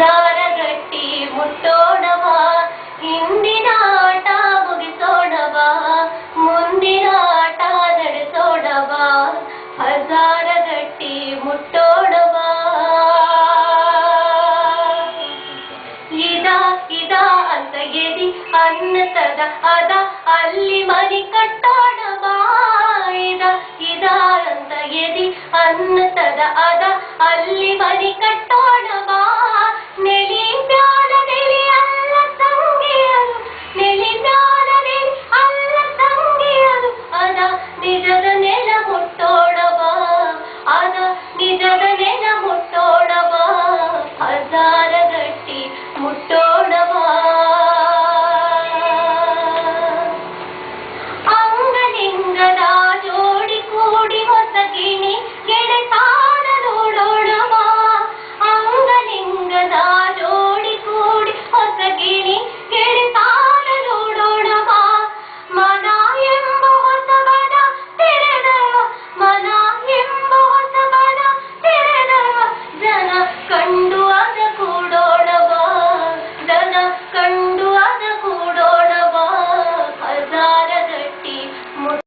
ಹಜಾರಗಟ್ಟಿ ಮುಟ್ಟೋಣವಾ? ಹಿಂದಿನ ಆಟ ಮುಗಿಸೋಣವಾ? ಮುಂದಿನ ಆಟ ನಡೆಸೋಣವಾ? ಹಜಾರಗಟ್ಟಿ ಮುಟ್ಟೋಣವಾ? ಇದ ಇದ ಅಂತ ಎದಿ ಅನ್ನತದ, ಅದ ಅಲ್ಲಿ ಮನಿ ಕಟ್ಟೋಣವಾ? ಇದ ಇದ ಅಂತ ಎದಿ ಅನ್ನತದ, ಅದ ಅಲ್ಲಿ ಮನಿ ಕಟ್ಟೋಣ ಬಾ ನಿಜದನೆನ ಮುಟ್ಟೋಣವಾ ಹಜಾರ ಗಟ್ಟಿ ಮುಟ್ಟೋಣವಾ ಅಂಗಲಿಂಗದ ಜೋಡಿ ಕೂಡಿ ಹೊಸಗಿಣಿ ಗೆಳತಾ